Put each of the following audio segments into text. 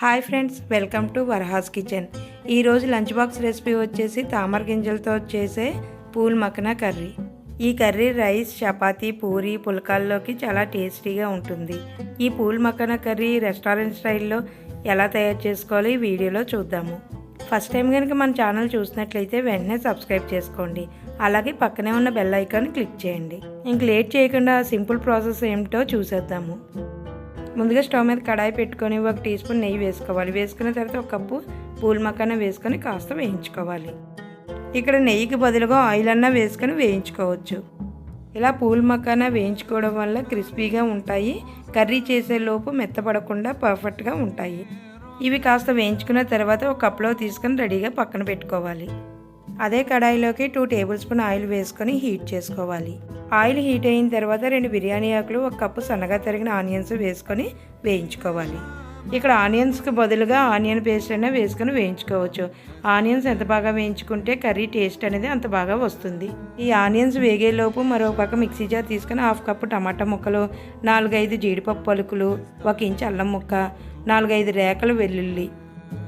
Hi friends welcome to Varahas kitchen. ఈరోజు lunch box recipe వచ్చేసి తామర గింజలతో చేసే పూల్ మక్కన కర్రీ. ఈ కర్రీ రైస్ చపాతీ పూరి పుల్కాల్లోకి చాలా టేస్టీగా ఉంటుంది. ఈ పూల్ మకన కర్రీ రెస్టారెంట్ స్టైల్లో ఎలా తయారు చేసుకోవాలో ఈ వీడియోలో చూద్దాము. ఫస్ట్ టైం కనుక మన ఛానల్ చూసినట్లయితే వెంటనే సబ్స్క్రైబ్ చేసుకోండి. అలాగే పక్కనే ఉన్న బెల్ ఐకాన్ క్లిక్ చేయండి. ఇంక లేట్ చేయకుండా సింపుల్ ప్రాసెస్ ఏమిటో చూసేద్దాము. ముందుగా స్టవ్ మీద కడాయి పెట్టుకొని ఒక టీ స్పూన్ నెయ్యి వేసుకోవాలి. వేసుకున్న తర్వాత ఒక కప్పు పూల్ మకాన వేసుకొని కాస్త వేయించుకోవాలి. ఇక్కడ నెయ్యికి బదులుగా ఆయిల్ అన్నా వేసుకొని వేయించుకోవచ్చు. ఇలా పూల్ మకాన వేయించుకోవడం వల్ల క్రిస్పీగా ఉంటాయి కర్రీ చేసే లోపు మెత్తపడకుండా పర్ఫెక్ట్గా ఉంటాయి. ఇవి కాస్త వేయించుకున్న తర్వాత ఒక కప్లో తీసుకొని రెడీగా పక్కన పెట్టుకోవాలి. అదే కడాయిలోకి టూ టేబుల్ స్పూన్ ఆయిల్ వేసుకొని హీట్ చేసుకోవాలి. ఆయిల్ హీట్ అయిన తర్వాత రెండు బిర్యానీ ఆకులు ఒక కప్పు సన్నగా తరిగిన ఆనియన్స్ వేసుకొని వేయించుకోవాలి. ఇక్కడ ఆనియన్స్కి బదులుగా ఆనియన్ పేస్ట్ అయినా వేసుకొని వేయించుకోవచ్చు. ఆనియన్స్ ఎంత బాగా వేయించుకుంటే కర్రీ టేస్ట్ అనేది అంత బాగా వస్తుంది. ఈ ఆనియన్స్ వేగేలోపు మరో పక్క మిక్సీ జార్ తీసుకొని హాఫ్ కప్పు టమాటా ముక్కలు నాలుగైదు జీడిపప్పు పలుకులు ఒక ఇంచు అల్లం ముక్క నాలుగైదు రేకలు వెల్లుల్లి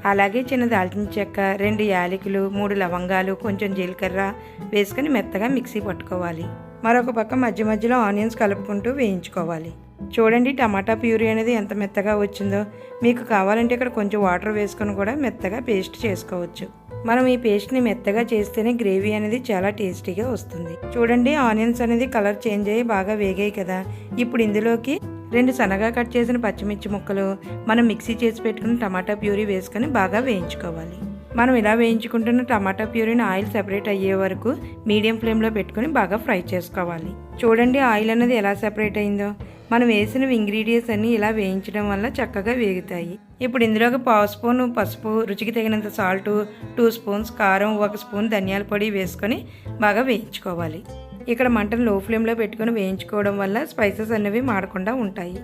అలాగే చిన్న దాల్చిన చెక్క రెండు యాలకులు మూడు లవంగాలు కొంచెం జీలకర్ర వేసుకొని మెత్తగా మిక్సీ పట్టుకోవాలి. మరొక పక్క మధ్య మధ్యలో ఆనియన్స్ కలుపుకుంటూ వేయించుకోవాలి. చూడండి టమాటా ప్యూరీ అనేది ఎంత మెత్తగా వచ్చిందో. మీకు కావాలంటే ఇక్కడ కొంచెం వాటర్ వేసుకొని కూడా మెత్తగా పేస్ట్ చేసుకోవచ్చు. మనం ఈ పేస్ట్ని మెత్తగా చేస్తేనే గ్రేవీ అనేది చాలా టేస్టీగా వస్తుంది. చూడండి ఆనియన్స్ అనేది కలర్ చేంజ్ అయ్యి బాగా వేగాయి కదా. ఇప్పుడు ఇందులోకి రెండు సన్నగా కట్ చేసిన పచ్చిమిర్చి ముక్కలు మనం మిక్సీ చేసి పెట్టుకున్న టమాటా ప్యూరీ వేసుకొని బాగా వేయించుకోవాలి. మనం ఇలా వేయించుకుంటున్న టమాటా ప్యూరీని ఆయిల్ సెపరేట్ అయ్యే వరకు మీడియం ఫ్లేమ్లో పెట్టుకొని బాగా ఫ్రై చేసుకోవాలి. చూడండి ఆయిల్ అనేది ఎలా సెపరేట్ అయిందో. మనం వేసిన ఇంగ్రీడియంట్స్ అన్నీ ఇలా వేయించడం వల్ల చక్కగా వేగుతాయి. ఇప్పుడు ఇందులోకి పావు స్పూన్ పసుపు రుచికి తగినంత సాల్ట్ టూ స్పూన్స్ కారం ఒక స్పూన్ ధనియాల పొడి వేసుకొని బాగా వేయించుకోవాలి. ఇక్కడ మంటను లో ఫ్లేమ్లో పెట్టుకొని వేయించుకోవడం వల్ల స్పైసెస్ అనేవి మాడకుండా ఉంటాయి.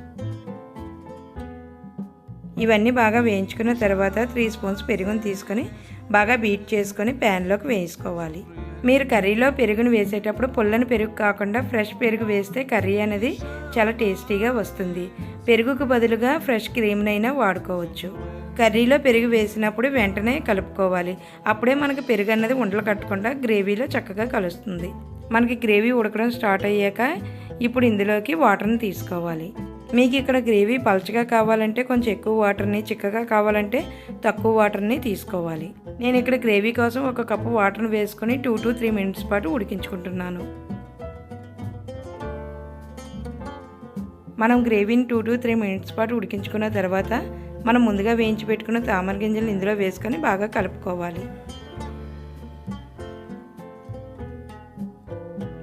ఇవన్నీ బాగా వేయించుకున్న తర్వాత త్రీ స్పూన్స్ పెరుగును తీసుకొని బాగా బీట్ చేసుకొని ప్యాన్లోకి వేసుకోవాలి మీరు కర్రీలో పెరుగును వేసేటప్పుడు పుల్లని పెరుగు కాకుండా ఫ్రెష్ పెరుగు వేస్తే కర్రీ అనేది చాలా టేస్టీగా వస్తుంది. పెరుగుకు బదులుగా ఫ్రెష్ క్రీమ్నైనా వాడుకోవచ్చు. కర్రీలో పెరుగు వేసినప్పుడు వెంటనే కలుపుకోవాలి. అప్పుడే మనకి పెరుగు అన్నది ఉండలు కట్టకుండా గ్రేవీలో చక్కగా కలుస్తుంది. మనకి గ్రేవీ ఉడకడం స్టార్ట్ అయ్యాక ఇప్పుడు ఇందులోకి వాటర్ని తీసుకోవాలి. మీకు ఇక్కడ గ్రేవీ పలచగా కావాలంటే కొంచెం ఎక్కువ వాటర్ని చిక్కగా కావాలంటే తక్కువ వాటర్ని తీసుకోవాలి. నేను ఇక్కడ గ్రేవీ కోసం ఒక కప్పు వాటర్ని వేసుకొని టూ టు త్రీ మినిట్స్ పాటు ఉడికించుకుంటున్నాను. మనం గ్రేవీని టూ టు త్రీ మినిట్స్ పాటు ఉడికించుకున్న తర్వాత మనం ముందుగా వేయించి పెట్టుకున్న తామర గింజలు ఇందులో వేసుకొని బాగా కలుపుకోవాలి.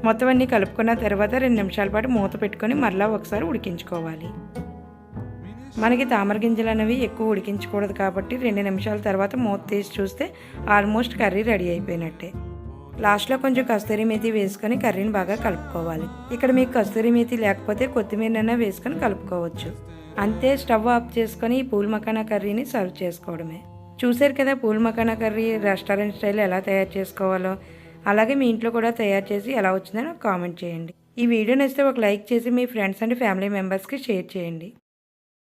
మొత్తం అన్నీ కలుపుకున్న తర్వాత రెండు నిమిషాల పాటు మూత పెట్టుకొని మరలా ఒకసారి ఉడికించుకోవాలి. మనకి తామర గింజలు అనేవి ఎక్కువ ఉడికించకూడదు కాబట్టి రెండు నిమిషాల తర్వాత మూత తీసి చూస్తే ఆల్మోస్ట్ కర్రీ రెడీ అయిపోయినట్టే. లాస్ట్లో కొంచెం కస్తూరి మేతి వేసుకొని కర్రీని బాగా కలుపుకోవాలి. ఇక్కడ మీకు కస్తూరి మేతి లేకపోతే కొత్తిమీరనైనా వేసుకొని కలుపుకోవచ్చు. అంతే స్టవ్ ఆఫ్ చేసుకొని ఈ పూల్ మకానా కర్రీని సర్వ్ చేసుకోవడమే. చూసారు కదా phool makhana curry restaurant style ఎలా తయారు చేసుకోవాలో? అలాగే మీ ఇంట్లో కూడా తయారు చేసి ఎలా వచ్చిందని కామెంట్ చేయండి. ఈ వీడియో నచ్చితే ఒక లైక్ చేసి మీ ఫ్రెండ్స్ అండ్ ఫ్యామిలీ మెంబర్స్కి షేర్ చేయండి.